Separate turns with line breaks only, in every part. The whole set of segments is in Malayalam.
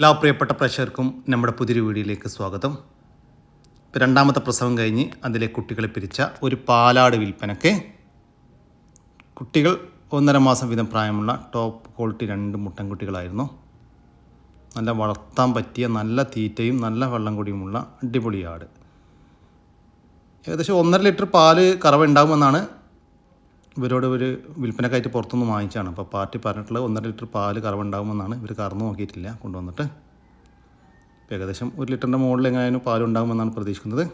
എല്ലാ പ്രിയപ്പെട്ട പ്രേക്ഷകർക്കും നമ്മുടെ പുതിയൊരു വീഡിയോയിലേക്ക് സ്വാഗതം. രണ്ടാമത്തെ പ്രസവം കഴിഞ്ഞ് അതിലെ കുട്ടികളെ പിരിച്ച ഒരു പാലാട് വിൽപ്പനക്ക് കുട്ടികൾ ഒന്നര മാസം വീതം പ്രായമുള്ള ടോപ്പ് ക്വാളിറ്റി രണ്ട് മുട്ടൻ മുട്ടൻകുട്ടികളായിരുന്നു നല്ല വളർത്താൻ പറ്റിയ നല്ല തീറ്റയും നല്ല വെള്ളം കൂടിയുമുള്ള അടിപൊളി ആട്. ഏകദേശം ഒന്നര ലിറ്റർ പാൽ കറവ ഉണ്ടാകുമെന്നാണ് ഇവരോട് ഒരു വിൽപ്പനക്കായിട്ട് പുറത്തുനിന്ന് വാങ്ങിച്ചാണ് അപ്പോൾ പാർട്ടി പറഞ്ഞിട്ടുള്ളത് ഒന്നര ലിറ്റർ പാൽ കറവുണ്ടാകുമെന്നാണ് ഇവർ കറന്നു നോക്കിയിട്ടില്ല കൊണ്ടുവന്നിട്ട്. ഏകദേശം ഒരു ലിറ്ററിന്റെ മുകളിൽ എങ്ങനെയായാലും പാലുണ്ടാകുമെന്നാണ് പ്രതീക്ഷിക്കുന്നത്.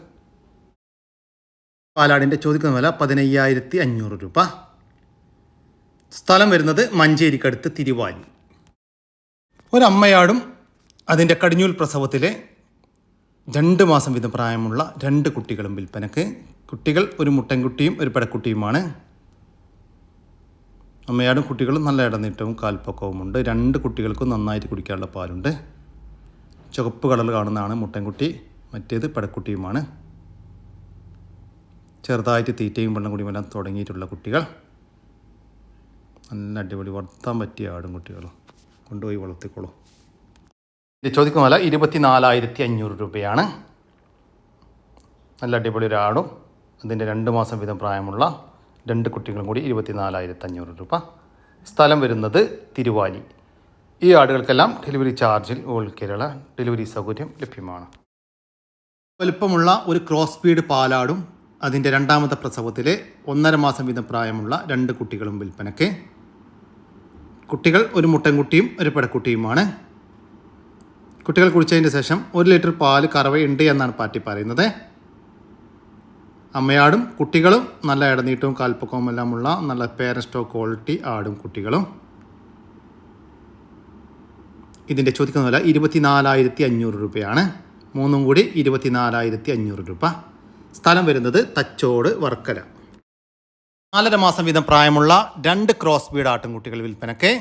പാലാടിന്റെ ചോദിക്കുന്ന വില പതിനയ്യായിരത്തി അഞ്ഞൂറ് രൂപ. സ്ഥലം വരുന്നത് മഞ്ചേരിക്കടുത്ത് തിരുവാലി. ഒരമ്മയാടും അതിന്റെ കടിഞ്ഞൂൽ പ്രസവത്തിലെ രണ്ട് മാസം വീതം പ്രായമുള്ള രണ്ട് കുട്ടികളും വിൽപ്പനക്ക് കുട്ടികൾ ഒരു മുട്ടൻകുട്ടിയും ഒരു പെടക്കുട്ടിയുമാണ്. അമ്മയാടും കുട്ടികളും നല്ല ഇടനീട്ടവും കാൽപ്പക്കവുമുണ്ട് രണ്ട് കുട്ടികൾക്കും നന്നായിട്ട് കുടിക്കാനുള്ള പാലുണ്ട്. ചുവപ്പ് കളർ കാണുന്നതാണ് മുട്ടൻകുട്ടി. മറ്റേത് പടക്കുട്ടിയുമാണ്. ചെറുതായിട്ട് തീറ്റയും വെള്ളം കുടിയും തുടങ്ങിയിട്ടുള്ള കുട്ടികൾ. നല്ല അടിപൊളി വളർത്താൻ പറ്റിയ ആടും കുട്ടികളും കൊണ്ടുപോയി വളർത്തിക്കോളൂ. ഇത് ചോദിക്കുന്ന വില ഇരുപത്തി നാലായിരത്തി അഞ്ഞൂറ് രൂപയാണ്. നല്ല അടിപൊളി ഒരാടും. അതിന്റെ രണ്ട് മാസം വീതം പ്രായമുള്ള രണ്ട് കുട്ടികളും കൂടി ഇരുപത്തി നാലായിരത്തി അഞ്ഞൂറ് രൂപ. സ്ഥലം വരുന്നത് തിരുവാലി. ഈ ആടുകൾക്കെല്ലാം ഡെലിവറി ചാർജിൽ ഓൾ കേരള ഡെലിവറി സൗകര്യം ലഭ്യമാണ്. വലുപ്പമുള്ള ഒരു ക്രോസ് സ്പീഡ് പാലാടും അതിന്റെ രണ്ടാമത്തെ പ്രസവത്തിലെ ഒന്നര മാസം വീതം പ്രായമുള്ള രണ്ട് കുട്ടികളും വിൽപ്പനയ്ക്ക്. കുട്ടികൾ ഒരു മുട്ടൻകുട്ടിയും ഒരു പെടക്കുട്ടിയുമാണ്. കുട്ടികൾ കുടിച്ചതിന് ശേഷം ഒരു ലിറ്റർ പാൽ ഉണ്ട് എന്നാണ് പാർട്ടി പറയുന്നത്. അമ്മയാടും കുട്ടികളും നല്ല ഇടനീട്ടവും കാൽപ്പക്കവും എല്ലാമുള്ള നല്ല പേരൻസ്റ്റോ ക്വാളിറ്റി ആടും കുട്ടികളും. ഇതിന്റെ ചോദിക്കുന്ന വില ഇരുപത്തിനാലായിരത്തി അഞ്ഞൂറ് രൂപയാണ്. മൂന്നും കൂടി ഇരുപത്തിനാലായിരത്തി അഞ്ഞൂറ് രൂപ. സ്ഥലം വരുന്നത് തച്ചോട് വർക്കല. നാലര മാസം വീതം പ്രായമുള്ള രണ്ട് ക്രോസ് ബീഡ് ആട്ടിൻകുട്ടികൾ വിൽപ്പനക്ക്.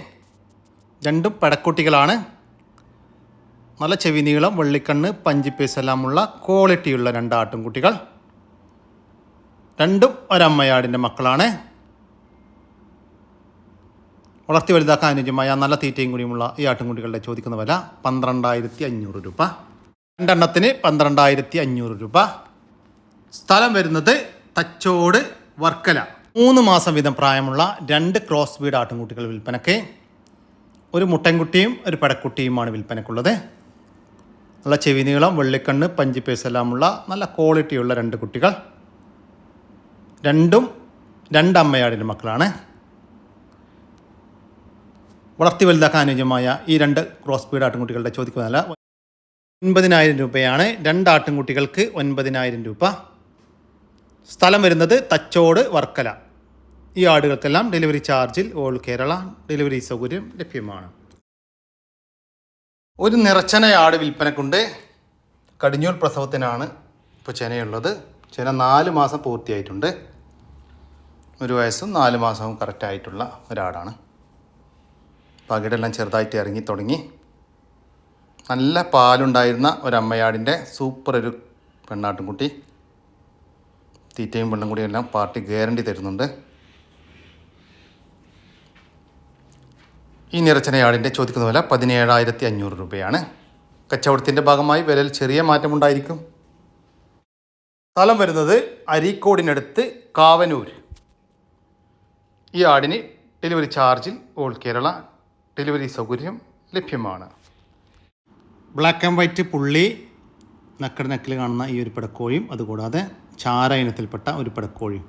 രണ്ടും പെടക്കുട്ടികളാണ്. നല്ല ചെവി നീളം വെള്ളിക്കണ്ണ് പഞ്ചിപ്പേസ് എല്ലാമുള്ള ക്വാളിറ്റിയുള്ള രണ്ട് ആട്ടിൻകുട്ടികൾ രണ്ടും ഒരമ്മയാടിന്റെ മക്കളാണ്. വളർത്തി വലുതാക്കാൻ അനുയോജ്യമായ നല്ല തീറ്റയും കൂടിയുമുള്ള ഈ ആട്ടിൻകുട്ടികളുടെ ചോദിക്കുന്ന വില പന്ത്രണ്ടായിരത്തി അഞ്ഞൂറ് രൂപ. രണ്ടെണ്ണത്തിന് പന്ത്രണ്ടായിരത്തി അഞ്ഞൂറ് രൂപ. സ്ഥലം വരുന്നത് തച്ചോട് വർക്കല. മൂന്ന് മാസം വീതം പ്രായമുള്ള രണ്ട് ക്രോസ് ബീഡ് ആട്ടിൻകുട്ടികൾ വിൽപ്പനയ്ക്ക്. ഒരു മുട്ടൻകുട്ടിയും ഒരു പടക്കുട്ടിയുമാണ് വിൽപ്പനക്കുള്ളത് നല്ല ചെവി നീളം വെള്ളിക്കണ്ണ് പഞ്ചിപ്പേസ് എല്ലാമുള്ള നല്ല ക്വാളിറ്റിയുള്ള രണ്ട് കുട്ടികൾ. രണ്ടും രണ്ടമ്മയാടിന്റെ മക്കളാണ്. വളർത്തി വലുതാക്കാൻ അനുയോജ്യമായ ഈ രണ്ട് ക്രോസ് സ്പീഡ് ആട്ടിൻകുട്ടികളുടെ ചോദിക്കുന്ന വില ഒൻപതിനായിരം രൂപയാണ്. രണ്ട് ആട്ടിൻകുട്ടികൾക്ക് ഒൻപതിനായിരം രൂപ. സ്ഥലം വരുന്നത് തച്ചോട് വർക്കല. ഈ ആടുകൾക്കെല്ലാം ഡെലിവറി ചാർജിൽ ഓൾ കേരള ഡെലിവറി സൗകര്യം ലഭ്യമാണ്. ഒരു നിറച്ചന ആട് വിൽപ്പനക്കുണ്ട്. കടിഞ്ഞൂൽ പ്രസവത്തിനാണ് ഇപ്പോൾ ചെനയുള്ളത്. ചെന നാല് മാസം പൂർത്തിയായിട്ടുണ്ട്. ഒരു വയസ്സും നാല് മാസവും കറക്റ്റായിട്ടുള്ള ഒരാടാണ് പകിടെല്ലാം ചെറുതായിട്ട് ഇറങ്ങി തുടങ്ങി. നല്ല പാലുണ്ടായിരുന്ന ഒരമ്മയാടിന്റെ സൂപ്പർ ഒരു പെണ്ണാട്ടുംകുട്ടി. തീറ്റയും പെണ്ണും കൂടി എല്ലാം പാർട്ടി ഗ്യാരണ്ടി തരുന്നുണ്ട്. ഈ നിറച്ചനയാടിന്റെ ചോദിക്കുന്ന വില പതിനേഴായിരത്തി അഞ്ഞൂറ് രൂപയാണ്. കച്ചവടത്തിന്റെ ഭാഗമായി വിലയിൽ ചെറിയ മാറ്റമുണ്ടായിരിക്കും. സ്ഥലം വരുന്നത് അരീക്കോടിനടുത്ത് കാവനൂർ. ഈ ആടിന് ഡെലിവറി ചാർജിൽ ഓൾ കേരള ഡെലിവറി സൗകര്യം ലഭ്യമാണ്. ബ്ലാക്ക് ആൻഡ് വൈറ്റ് പുള്ളി നക്കട് നക്കിൽ കാണുന്ന ഈ ഒരു പിടക്കോഴിയും അതുകൂടാതെ ചാര ഇനത്തിൽപ്പെട്ട ഒരു പിടക്കോഴിയും.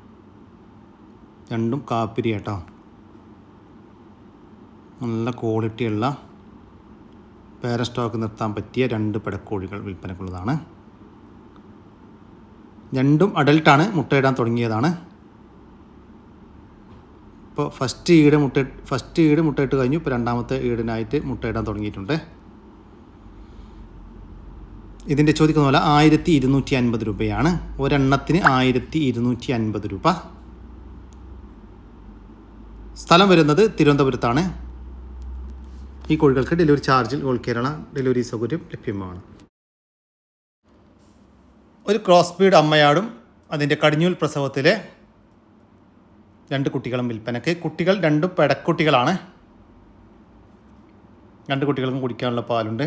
രണ്ടും കാപ്പിരി കേട്ടോ. നല്ല ക്വാളിറ്റിയുള്ള പേര സ്റ്റോക്ക് നിർത്താൻ പറ്റിയ രണ്ട് പിടക്കോഴികൾ വിൽപ്പനക്കുള്ളതാണ്. രണ്ടും അഡൽട്ടാണ് മുട്ടയിടാൻ തുടങ്ങിയതാണ്. ഇപ്പോൾ ഫസ്റ്റ് ഈട് മുട്ട ഫസ്റ്റ് ഈട് മുട്ടയിട്ട് കഴിഞ്ഞു ഇപ്പോൾ രണ്ടാമത്തെ ഈടിനായിട്ട് മുട്ടയിടാൻ തുടങ്ങിയിട്ടുണ്ട്. ഇതിന്റെ ചോദിക്കുന്ന പോലെ ആയിരത്തി ഇരുന്നൂറ്റി അൻപത് രൂപയാണ്. ഒരെണ്ണത്തിന് ആയിരത്തി ഇരുന്നൂറ്റി അൻപത് രൂപ. സ്ഥലം വരുന്നത് തിരുവനന്തപുരത്താണ്. ഈ കോഴികൾക്ക് ഡെലിവറി ചാർജിൽ ഓൾ കേരള ഡെലിവറി സൗകര്യം ലഭ്യമാണ്. ഒരു ക്രോസ് ബ്രീഡ് അമ്മയാടും അതിന്റെ കടിഞ്ഞൂൽ പ്രസവത്തിലെ രണ്ട് കുട്ടികളും വിൽപ്പനക്ക് കുട്ടികൾ രണ്ടും പെടക്കുട്ടികളാണ്. രണ്ട് കുട്ടികൾക്കും കുടിക്കാനുള്ള പാലുണ്ട്.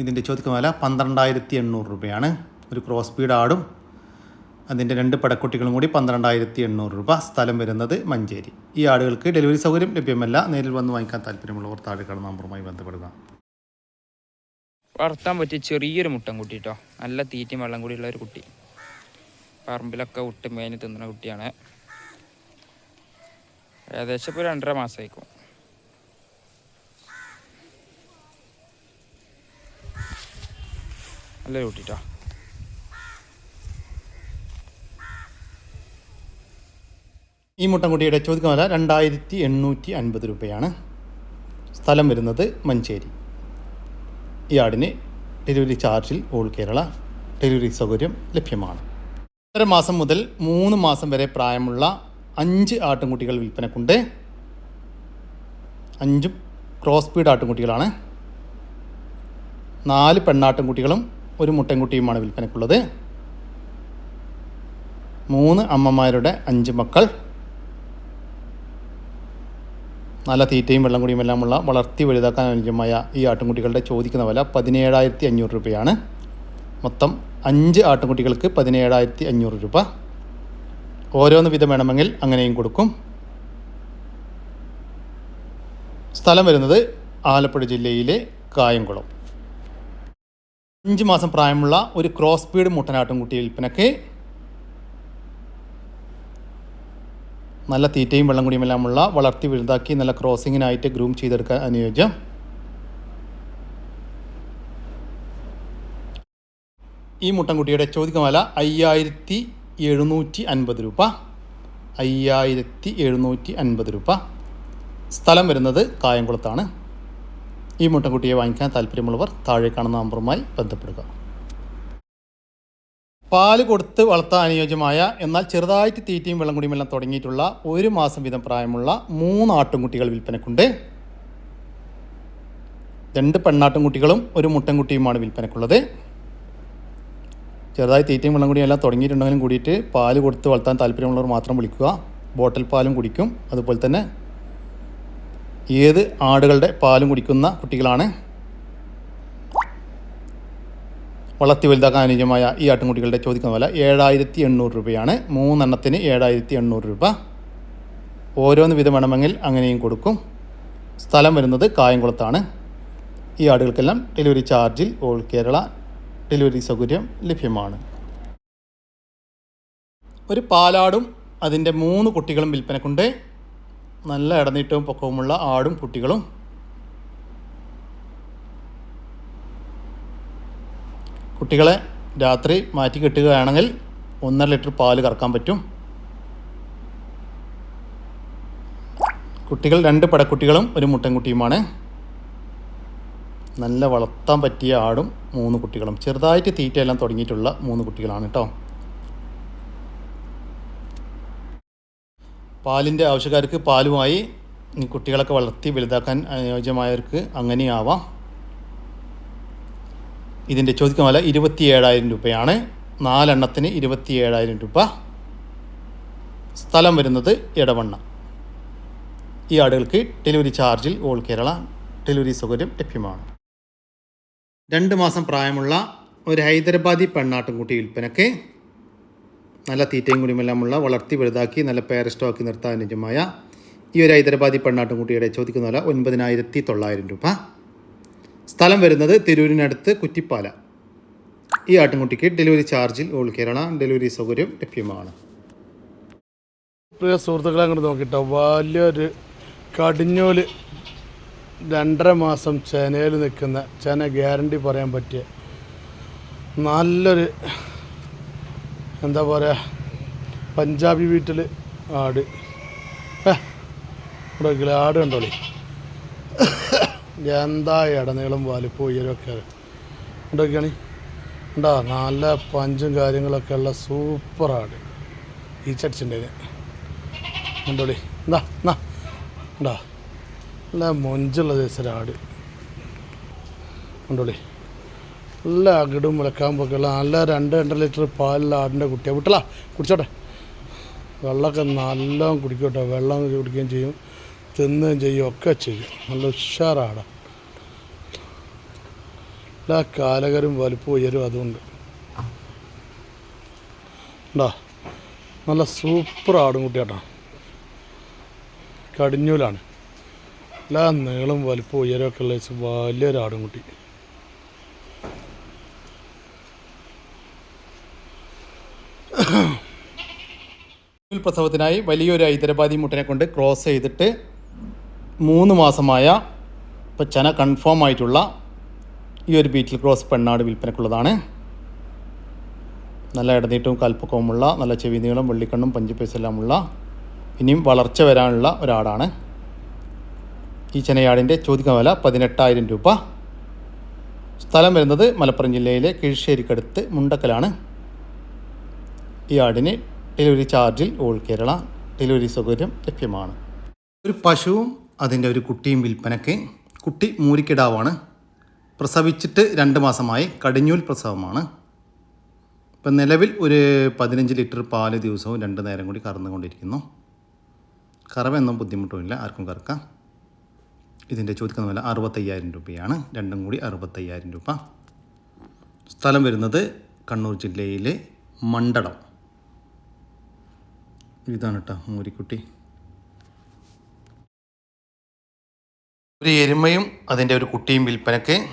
ഇതിന്റെ ചോദ്യം വില പന്ത്രണ്ടായിരത്തി എണ്ണൂറ് രൂപയാണ്. ഒരു ക്രോസ് ബീഡ് ആടും അതിന്റെ രണ്ട് പടക്കുട്ടികളും കൂടി പന്ത്രണ്ടായിരത്തി എണ്ണൂറ് രൂപ സ്ഥലം വരുന്നത് മഞ്ചേരി. ഈ ആടുകൾക്ക് ഡെലിവറി സൗകര്യം ലഭ്യമല്ല. നേരിൽ വന്ന് വാങ്ങിക്കാൻ താല്പര്യമുള്ളവർ താഴെ കടന്ന നമ്പറുമായി ബന്ധപ്പെടുക.
വളർത്താൻ പറ്റിയ ചെറിയൊരു മുട്ടൻകുട്ടി കേട്ടോ നല്ല തീറ്റയും വെള്ളം കൂടിയുള്ള ഒരു കുട്ടി. പറമ്പിലൊക്കെ വിട്ട് മേഞ്ഞ് തിന്നുന്ന കുട്ടിയാണ്. ഏകദേശം ഇപ്പോൾ രണ്ടര മാസമായിരിക്കും നല്ലൊരു കുട്ടി കേട്ടോ
ഈ മുട്ടൻകുട്ടിയുടെ ചോദ്യം വില രണ്ടായിരത്തി എണ്ണൂറ്റി അൻപത് രൂപയാണ് സ്ഥലം വരുന്നത് മഞ്ചേരി. ആടിന് ഡെലിവറി ചാർജിൽ ഓൾ കേരള ഡെലിവറി സൗകര്യം ലഭ്യമാണ്. ഒന്നര മാസം മുതൽ മൂന്ന് മാസം വരെ പ്രായമുള്ള അഞ്ച് ആട്ടിൻകുട്ടികൾ വിൽപ്പനക്കുണ്ട്. അഞ്ചും ക്രോസ് ബീഡ് ആട്ടിൻകുട്ടികളാണ് നാല് പെണ്ണാട്ടിൻകുട്ടികളും ഒരു മുട്ടൻകുട്ടിയുമാണ് വിൽപ്പനക്കുള്ളത്. മൂന്ന് അമ്മമാരുടെ അഞ്ച് മക്കൾ. നല്ല തീറ്റയും വെള്ളം കുടിയും എല്ലാമുള്ള വളർത്തി വലുതാക്കാൻ അനുയോജ്യമായ ഈ ആട്ടിൻകുട്ടികളുടെ ചോദിക്കുന്ന വില പതിനേഴായിരത്തി അഞ്ഞൂറ് രൂപയാണ്. മൊത്തം അഞ്ച് ആട്ടിൻകുട്ടികൾക്ക് പതിനേഴായിരത്തി അഞ്ഞൂറ് രൂപ. ഓരോന്ന് വിധം വേണമെങ്കിൽ അങ്ങനെയും കൊടുക്കും. സ്ഥലം വരുന്നത് ആലപ്പുഴ ജില്ലയിലെ കായംകുളം. അഞ്ച് മാസം പ്രായമുള്ള ഒരു ക്രോസ് ബീഡ് മുട്ടനാട്ടുംകുട്ടി വിൽപ്പനയ്ക്ക് നല്ല തീറ്റയും വെള്ളം കുടിയും എല്ലാമുള്ള വളർത്തി വലുതാക്കി നല്ല ക്രോസിങ്ങിനായിട്ട് ഗ്രൂം ചെയ്തെടുക്കാൻ അനുയോജ്യം. ഈ മുട്ടൻകുട്ടിയുടെ വില അയ്യായിരത്തി എഴുന്നൂറ്റി അൻപത് രൂപ. അയ്യായിരത്തി എഴുന്നൂറ്റി അൻപത് രൂപ. സ്ഥലം വരുന്നത് കായംകുളത്താണ്. ഈ മുട്ടൻകുട്ടിയെ വാങ്ങിക്കാൻ താല്പര്യമുള്ളവർ താഴെ കാണുന്ന നമ്പറുമായി ബന്ധപ്പെടുക. പാൽ കൊടുത്ത് വളർത്താൻ അനുയോജ്യമായ എന്നാൽ ചെറുതായിട്ട് തീറ്റയും വെള്ളം കുടിയും എല്ലാം തുടങ്ങിയിട്ടുള്ള ഒരു മാസം വീതം പ്രായമുള്ള മൂന്ന് ആട്ടുംകുട്ടികൾ വിൽപ്പനക്കുണ്ട്. രണ്ട് പെണ്ണാട്ടുംകുട്ടികളും ഒരു മുട്ടൻകുട്ടിയുമാണ് വിൽപ്പനക്കുള്ളത്. ചെറുതായി തീറ്റയും വെള്ളം കുടിയും എല്ലാം തുടങ്ങിയിട്ടുണ്ടെങ്കിലും കൂടിയിട്ട് പാൽ കൊടുത്ത് വളർത്താൻ താല്പര്യമുള്ളവർ മാത്രം വിളിക്കുക. ബോട്ടിൽ പാലും കുടിക്കും. അതുപോലെ തന്നെ ഏത് ആടുകളുടെ പാലും കുടിക്കുന്ന കുട്ടികളാണ് വളർത്തി വലുതാക്കാൻ അനുയോജ്യമായ ഈ ആട്ടിൻകുട്ടികളുടെ ചോദിക്കുന്ന വില ഏഴായിരത്തി എണ്ണൂറ് രൂപയാണ്. മൂന്നെണ്ണത്തിന് ഏഴായിരത്തി എണ്ണൂറ് രൂപ. ഓരോന്ന് വിധം വേണമെങ്കിൽ അങ്ങനെയും കൊടുക്കും. സ്ഥലം വരുന്നത് കായംകുളത്താണ്. ഈ ആടുകൾക്കെല്ലാം ഡെലിവറി ചാർജിൽ ഓൾ കേരള ഡെലിവറി സൗകര്യം ലഭ്യമാണ്. ഒരു പാലാടും അതിന്റെ മൂന്ന് കുട്ടികളും വിൽപ്പനക്കുണ്ട്. നല്ല ഇടനീട്ടവും പൊക്കവുമുള്ള ആടും കുട്ടികളും. കുട്ടികളെ രാത്രി മാറ്റി കെട്ടുകയാണെങ്കിൽ ഒന്നര ലിറ്റർ പാൽ കറക്കാൻ പറ്റും. കുട്ടികൾ രണ്ട് പടക്കുട്ടികളും ഒരു മുട്ടൻകുട്ടിയുമാണ്. നല്ല വളർത്താൻ പറ്റിയ ആടും മൂന്ന് കുട്ടികളും. ചെറുതായിട്ട് തീറ്റയെല്ലാം തുടങ്ങിയിട്ടുള്ള മൂന്ന് കുട്ടികളാണ് കേട്ടോ പാലിന്റെ ആവശ്യക്കാർക്ക് പാലുമായി കുട്ടികളൊക്കെ വളർത്തി വലുതാക്കാൻ അനുയോജ്യമായവർക്ക് അങ്ങനെയാവാം. ഇതിന്റെ ചോദിക്കുന്ന വില ഇരുപത്തി ഏഴായിരം രൂപയാണ്. നാലെണ്ണത്തിന് ഇരുപത്തി ഏഴായിരം രൂപ. സ്ഥലം വരുന്നത് ഇടവണ്ണ ഈ ആടുകൾക്ക് ഡെലിവറി ചാർജിൽ ഓൾ കേരള ഡെലിവറി സൗകര്യം ലഭ്യമാണ്. രണ്ട് മാസം പ്രായമുള്ള ഒരു ഹൈദരാബാദി പെണ്ണാട്ടുംകുട്ടി വിൽപ്പനയ്ക്ക് നല്ല തീറ്റയും കുടിയുമെല്ലാമുള്ള വളർത്തി വലുതാക്കി നല്ല പേരസ്റ്റോക്കി നിർത്താൻ അനുജമായ ഈ ഒരു ഹൈദരാബാദി പെണ്ണാട്ടുംകുട്ടിയുടെ ചോദിക്കുന്ന വില ഒൻപതിനായിരത്തി തൊള്ളായിരം രൂപ. സ്ഥലം വരുന്നത് തിരൂരിനടുത്ത് കുറ്റിപ്പാല. ഈ ആട്ടിൻകുട്ടിക്ക് ഡെലിവറി ചാർജിൽ ഓൾ കേരള ഡെലിവറി സൗകര്യം ലഭ്യമാണ്.
പ്രിയ സുഹൃത്തുക്കളെ അങ്ങോട്ട് നോക്കിട്ടോ വലിയൊരു കടിഞ്ഞോൽ രണ്ടര മാസം ചെനയിൽ നിൽക്കുന്ന ചെന ഗ്യാരണ്ടി പറയാൻ പറ്റിയ നല്ലൊരു എന്താ പറയുക പഞ്ചാബി വീട്ടിൽ ആട്. ഇവിടെ ആട് കണ്ടോളി. എന്താ ഇടനീളം വലിപ്പം ഉയരമൊക്കെ ഉണ്ടൊക്കെയാണ് ഉണ്ടാ നല്ല പഞ്ചും കാര്യങ്ങളൊക്കെ ഉള്ള സൂപ്പർ ആട് ഈ ചടിച്ചിന്റെ ഉണ്ടോളി എന്താ എന്നാ ഉണ്ടാ നല്ല മൊഞ്ചുള്ള ദിവസരാട് ഉണ്ടോളി നല്ല അകിടും മുളക്കാൻ പോക്കുള്ള നല്ല രണ്ട് രണ്ടര ലിറ്റർ പാലുള്ള ആടിന്റെ കുട്ടിയാണ് വിട്ടലാ കുടിച്ചോട്ടെ. വെള്ളമൊക്കെ നല്ലോണം കുടിക്കോട്ടെ വെള്ളം കുടിക്കുകയും ചെയ്യും. തിന്നുകയും ചെയ്യും ഒക്കെ ചെയ്യും. നല്ല ഉഷാറാണ്. എല്ലാ കാലകരും വലുപ്പം ഉയരും അതുകൊണ്ട്. ഉണ്ടാ നല്ല സൂപ്പർ ആടും കുട്ടിയാട്ടാ. കടിഞ്ഞൂലാണ്. എല്ലാ നീളം വലുപ്പം ഉയരമൊക്കെ ഉള്ള വലിയൊരു ആടും കുട്ടി
പ്രസവത്തിനായി വലിയൊരു ഹൈദരാബാദി മുട്ടനെ കൊണ്ട് ക്രോസ് ചെയ്തിട്ട് മൂന്ന് മാസമായ ഇപ്പോൾ ചന കൺഫേം ആയിട്ടുള്ള ഈ ഒരു ബീറ്റിൽ ക്രോസ് പെണ്ണാട് വിൽപ്പനക്കുള്ളതാണ് നല്ല ഇടനീട്ടവും കൽപ്പക്കവുമുള്ള നല്ല ചെവി നീളം വെള്ളിക്കണ്ണും ഉള്ള ഇനിയും വളർച്ച വരാനുള്ള ഒരാടാണ്. ഈ ചെനയാടിന്റെ ചോദിക്കുന്ന വില പതിനെട്ടായിരം രൂപ. സ്ഥലം വരുന്നത് മലപ്പുറം ജില്ലയിലെ കിഴിശ്ശേരിക്കടുത്ത് മുണ്ടക്കലാണ്. ഈ ആടിന് ഡെലിവറി ചാർജിൽ ഓൾ കേരള ഡെലിവറി സൗകര്യം ലഭ്യമാണ്. ഒരു പശുവും അതിന്റെ ഒരു കുട്ടിയും വിൽപ്പനയ്ക്ക് കുട്ടി മൂരിക്കിടാവാണ്. പ്രസവിച്ചിട്ട് രണ്ട് മാസമായി കടിഞ്ഞൂൽ പ്രസവമാണ്. ഇപ്പം നിലവിൽ ഒരു പതിനഞ്ച് ലിറ്റർ പാൽ ദിവസവും രണ്ട് നേരം കൂടി കറന്നുകൊണ്ടിരിക്കുന്നു. കറവെന്നും ബുദ്ധിമുട്ടുമില്ല ആർക്കും കറക്കാം. ഇതിന്റെ ചോദിക്കുന്ന വില അറുപത്തയ്യായിരം രൂപയാണ് രണ്ടും കൂടി അറുപത്തയ്യായിരം രൂപ. സ്ഥലം വരുന്നത് കണ്ണൂർ ജില്ലയിലെ മണ്ഡലം. ഇതാണ് കേട്ടോ മൂരിക്കുട്ടി. ഒരു എരുമയും അതിന്റെ ഒരു കുട്ടിയും വിൽപ്പനയ്ക്ക്.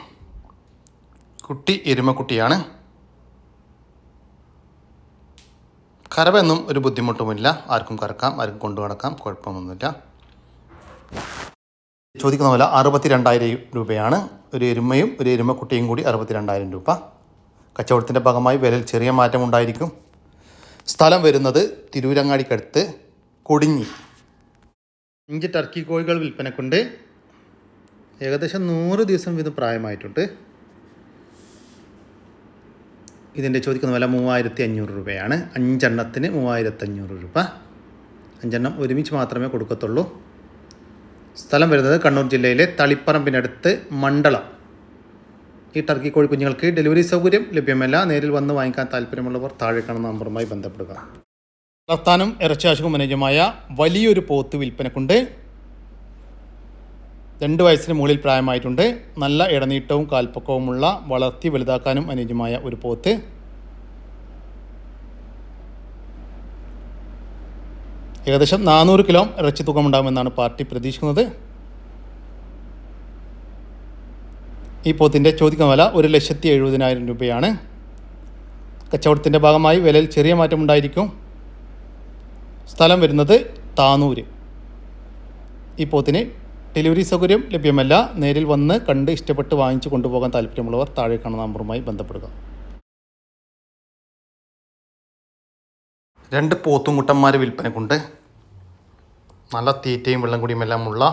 കുട്ടി എരുമക്കുട്ടിയാണ് കറവെന്നും ഒരു ബുദ്ധിമുട്ടുമില്ല. ആർക്കും കറക്കാം ആർക്കും കൊണ്ടു നടക്കാം കുഴപ്പമൊന്നുമില്ല. ചോദിക്കുന്ന പോലെ അറുപത്തി രണ്ടായിരം രൂപയാണ്. ഒരു എരുമയും ഒരു എരുമക്കുട്ടിയും കൂടി അറുപത്തി രണ്ടായിരം രൂപ. കച്ചവടത്തിന്റെ ഭാഗമായി വിലയിൽ ചെറിയ മാറ്റം ഉണ്ടായിരിക്കും. സ്ഥലം വരുന്നത് തിരൂരങ്ങാടിക്കടുത്ത് കൊടിഞ്ഞി. അഞ്ച് ടർക്കി കോഴികൾ വിൽപ്പനക്കുണ്ട്. ഏകദേശം നൂറ് ദിവസം വീതം പ്രായമായിട്ടുണ്ട്. ഇതിന്റെ ചോദിക്കുന്ന വില മൂവായിരത്തി അഞ്ഞൂറ് രൂപയാണ്. അഞ്ചെണ്ണത്തിന് മൂവായിരത്തി അഞ്ഞൂറ് രൂപ. അഞ്ചെണ്ണം ഒരുമിച്ച് മാത്രമേ കൊടുക്കത്തുള്ളൂ. സ്ഥലം വരുന്നത് കണ്ണൂർ ജില്ലയിലെ തളിപ്പറമ്പിനടുത്ത് മണ്ഡലം. ഈ ടർക്കി കോഴി കുഞ്ഞുങ്ങൾക്ക് ഡെലിവറി സൗകര്യം ലഭ്യമല്ല. നേരിൽ വന്ന് വാങ്ങിക്കാൻ താല്പര്യമുള്ളവർ താഴെ കാണുന്ന നമ്പറുമായി ബന്ധപ്പെടുക. വളർത്താനും ആശുപത്രി അനുയോജ്യമായ വലിയൊരു പോത്ത് വിൽപ്പനക്കുണ്ട്. രണ്ട് വയസ്സിന് മുകളിൽ പ്രായമായിട്ടുണ്ട്. നല്ല ഇടനീട്ടവും കാൽപ്പക്കവുമുള്ള വളർത്തി വലുതാക്കാനും അനുയോജ്യമായ ഒരു പോത്ത്. ഏകദേശം നാനൂറ് കിലോ ഇറച്ചി തൂക്കമുണ്ടാകുമെന്നാണ് പാർട്ടി പ്രതീക്ഷിക്കുന്നത്. ഈ പോത്തിന്റെ ചോദിക്കുന്ന വില ഒരു ലക്ഷത്തി എഴുപതിനായിരം രൂപയാണ്. കച്ചവടത്തിന്റെ ഭാഗമായി വിലയിൽ ചെറിയ മാറ്റമുണ്ടായിരിക്കും സ്ഥലം വരുന്നത് താനൂര്. ഈ പോത്തിന് ഡെലിവറി സൗകര്യം ലഭ്യമല്ല. നേരിൽ വന്ന് കണ്ട് ഇഷ്ടപ്പെട്ട് വാങ്ങിച്ചു കൊണ്ടുപോകാൻ താല്പര്യമുള്ളവർ താഴെ കാണുന്ന നമ്പറുമായി ബന്ധപ്പെടുക. രണ്ട് പോത്തുംകുട്ടന്മാർ വിൽപ്പനക്കുണ്ട്. നല്ല തീറ്റയും വെള്ളം കുടിയും എല്ലാം ഉള്ള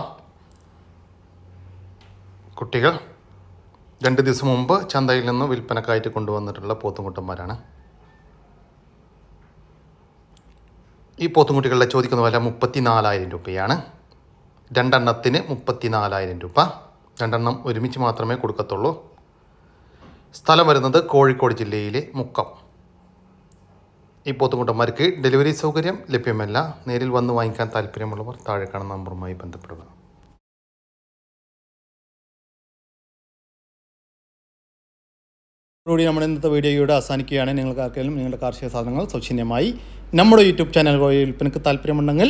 കുട്ടികൾ. രണ്ട് ദിവസം മുമ്പ് ചന്തയിൽ നിന്ന് വിൽപ്പനക്കായിട്ട് കൊണ്ടുവന്നിട്ടുള്ള പോത്തുംകുട്ടന്മാരാണ് ഈ പോത്തുംകുട്ടികളുടെ ചോദിക്കുന്ന വില മുപ്പത്തി നാലായിരം രൂപയാണ്. രണ്ടെണ്ണത്തിന് മുപ്പത്തി നാലായിരം രൂപ. രണ്ടെണ്ണം ഒരുമിച്ച് മാത്രമേ കൊടുക്കത്തുള്ളൂ. സ്ഥലം വരുന്നത് കോഴിക്കോട് ജില്ലയിലെ മുക്കം. ഈ പോത്തുകുട്ടന്മാർക്ക് ഡെലിവറി സൗകര്യം ലഭ്യമല്ല. നേരിൽ വന്ന് വാങ്ങിക്കാൻ താല്പര്യമുള്ളവർ താഴെ കാണുന്ന നമ്പറുമായി ബന്ധപ്പെടുക. കൂടി നമ്മുടെ ഇന്നത്തെ വീഡിയോയുടെ അവസാനിക്കുകയാണ്. നിങ്ങൾക്ക് ആർക്കെങ്കിലും നിങ്ങളുടെ കാർഷിക സാധനങ്ങൾ സൗജന്യമായി നമ്മുടെ യൂട്യൂബ് ചാനൽ വഴി വിൽപ്പനക്ക് താല്പര്യമുണ്ടെങ്കിൽ